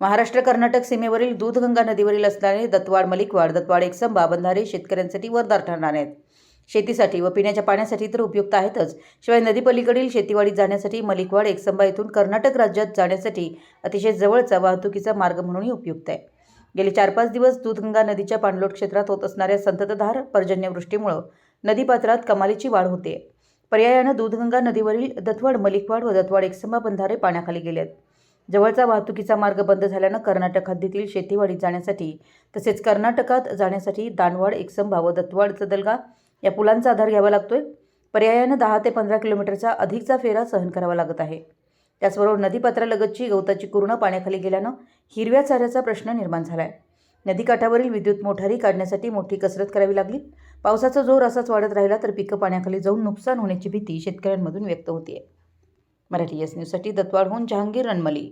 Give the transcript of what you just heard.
महाराष्ट्र कर्नाटक सीमेवरील दूधगंगा नदीवरील असणारे दत्तवाड मलिकवाड दत्तवाड एकसंबा बंधारे शेतकऱ्यांसाठी वरदार ठरणार आहेत. शेतीसाठी व पिण्याच्या पाण्यासाठी तर उपयुक्त आहेतच. शिवाय नदीपलीकडील शेतीवाडीत जाण्यासाठी मलिकवाड एकसंबा येथून कर्नाटक राज्यात जाण्यासाठी अतिशय जवळचा वाहतुकीचा मार्ग म्हणूनही उपयुक्त आहे. गेले चार पाच दिवस दूधगंगा नदीच्या पाणलोट क्षेत्रात होत असणाऱ्या संततधार पर्जन्यवृष्टीमुळं नदीपात्रात कमालीची वाढ होते. पर्यायानं दूधगंगा नदीवरील दत्तवाड मलिकवाड व दत्तवाड एकसंबा बंधारे पाण्याखाली गेले आहेत जवळचा वाहतुकीचा मार्ग बंद झाल्यानं कर्नाटक हद्दीतील शेतीवाडीत जाण्यासाठी तसेच कर्नाटकात जाण्यासाठी दानवाड एकसंबा व दत्तवाड चदलगा या पुलांचा आधार घ्यावा लागतोय. पर्यायानं दहा ते पंधरा किलोमीटरचा अधिकचा फेरा सहन करावा लागत आहे. त्याचबरोबर नदीपात्रालगतची गवताची कुरणं पाण्याखाली गेल्यानं हिरव्या चाऱ्याचा प्रश्न निर्माण झाला आहे नदीकाठावरील विद्युत मोटारी काढण्यासाठी मोठी कसरत करावी लागली. पावसाचा जोर असाच वाढत राहिला तर पिकं पाण्याखाली जाऊन नुकसान होण्याची भीती शेतकऱ्यांमधून व्यक्त होतीये. मराठी एस न्यूजसाठी दत्तवाडहून जहांगीर रणमली.